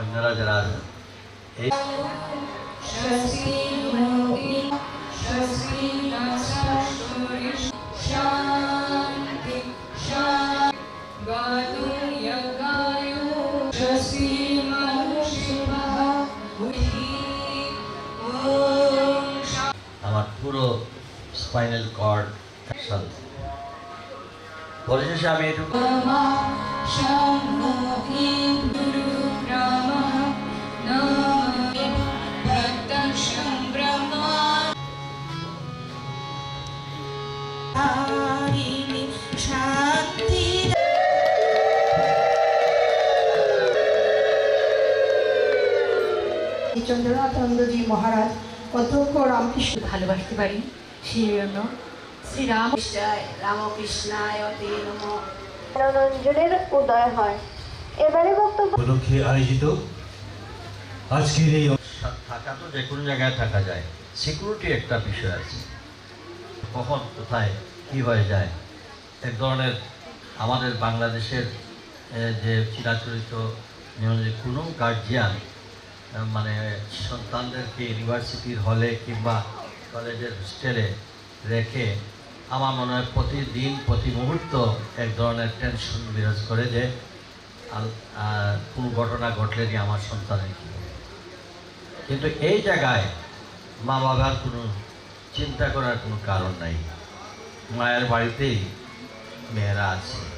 অন্যরা যারা আছেন। এই আমার পুরো স্পাইনাল কর্ড শান্তি। পরিশেষে আমি এটুকু চন্দ্রনাথনন্দজি মহারাজ অধ্যক্ষ রামকৃষ্ণ ভালোবাসতে পারি। সেই জন্য শ্রীরাম রামকৃষ্ণায় মনোরঞ্জনের উদয় হয়। এবারে বক্তব্য উপলক্ষে আয়োজিত আজকের এই থাকা তো যে কোনো জায়গায় থাকা যায়। সিকিউরিটি একটা বিষয় আছে। কখন কোথায় কি হয়ে যায়? এক ধরনের আমাদের বাংলাদেশের যে চিরাচরিত কোনো গার্জিয়ান মানে সন্তানদেরকে ইউনিভার্সিটির হলে কিংবা কলেজের হোস্টেলে রেখে আমার মনে হয় প্রতিদিন, প্রতি মুহূর্ত এক ধরনের টেনশন বিরাজ করে যে কোনো ঘটনা ঘটলেনি আমার সন্তানের কী কিন্তু এই জায়গায় মা বাবার কোনো চিন্তা করার কোনো কারণ নাই। মায়ের বাড়িতেই মেয়েরা আছে।